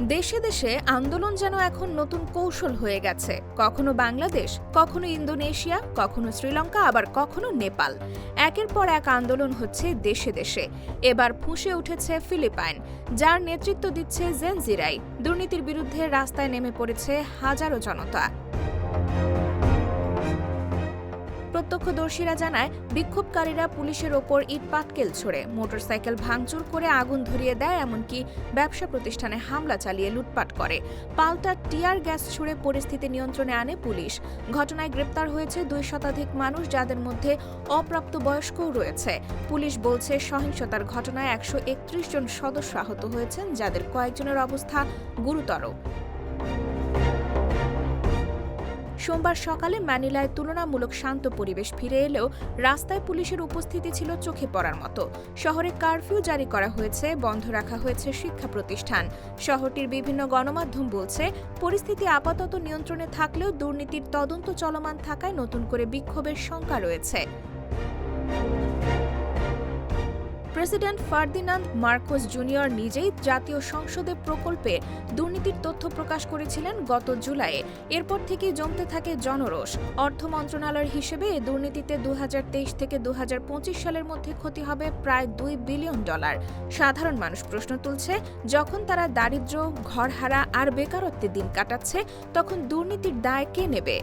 দেশে দেশে আন্দোলন যেন এখন নতুন কৌশল হয়ে গেছে। কখনো বাংলাদেশ, কখনো ইন্দোনেশিয়া, কখনো শ্রীলঙ্কা, আবার কখনো নেপাল। একের পর এক আন্দোলন হচ্ছে দেশে দেশে। এবার ফুঁসে উঠেছে ফিলিপাইন, যার নেতৃত্ব দিচ্ছে জেনজিরাই। দুর্নীতির বিরুদ্ধে রাস্তায় নেমে পড়েছে হাজারো জনতা। প্রত্যক্ষদর্শীরা জানায়, বিক্ষোভকারীরা পুলিশের ওপর ইট পাটকেল ছড়ে। মোটরসাইকেল ভাঙচুর করে আগুন ধরিয়ে দেয়, এমনকি ব্যবসা প্রতিষ্ঠানে হামলা চালিয়ে লুটপাট করে। পাল্টা টিয়ার গ্যাস ছুড়ে পরিস্থিতি নিয়ন্ত্রণে আনে পুলিশ। ঘটনায় গ্রেপ্তার হয়েছে দুই শতাধিক মানুষ, যাদের মধ্যে অপ্রাপ্ত বয়স্কও রয়েছে। পুলিশ বলছে, সহিংসতার ঘটনায় একশো একত্রিশ জন সদস্য আহত হয়েছেন, যাদের কয়েকজনের অবস্থা গুরুতর। সোমবার সকালে ম্যানিলায় তুলনামূলক শান্ত পরিবেশ ফিরে এলেও রাস্তায় পুলিশের উপস্থিতি ছিল চোখে পড়ার মতো। শহরে কারফিউ জারি করা হয়েছে, বন্ধ রাখা হয়েছে শিক্ষা প্রতিষ্ঠান। শহরটির বিভিন্ন গণমাধ্যম বলছে, পরিস্থিতি আপাতত নিয়ন্ত্রণে থাকলেও দুর্নীতির তদন্ত চলমান থাকায় নতুন করে বিক্ষোভের শঙ্কা রয়েছে। প্রেসিডেন্ট ফার্দিনান্দ মার্কোস জুনিয়র নিজেই জাতীয় সংসদে প্রকল্পে দুর্নীতির তথ্য প্রকাশ করেছিলেন গত জুলাইয়ে। এরপর থেকেই জমতে থাকে জনরোষ। অর্থ মন্ত্রণালয়ের হিসেবে এ দুর্নীতিতে দু হাজার তেইশ থেকে দু হাজার পঁচিশ সালের মধ্যে ক্ষতি হবে প্রায় দুই বিলিয়ন ডলার। সাধারণ মানুষ প্রশ্ন তুলছে, যখন তারা দারিদ্র ঘরহারা আর বেকারত্বে দিন কাটাচ্ছে, তখন দুর্নীতির দায় কে নেবে?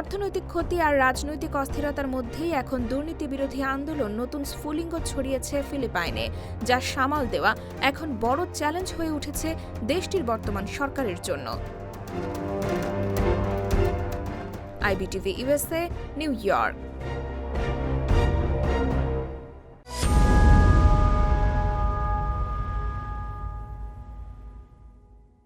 অর্থনৈতিক ক্ষতি আর রাজনৈতিক অস্থিরতার মধ্যেই এখন দুর্নীতি বিরোধী আন্দোলন নতুন স্ফুলিঙ্গ ছড়িয়েছে ফিলিপাইনে, যা সামাল দেওয়া এখন বড় চ্যালেঞ্জ হয়ে উঠেছে দেশটির বর্তমান সরকারের জন্য। IBTV USA New York.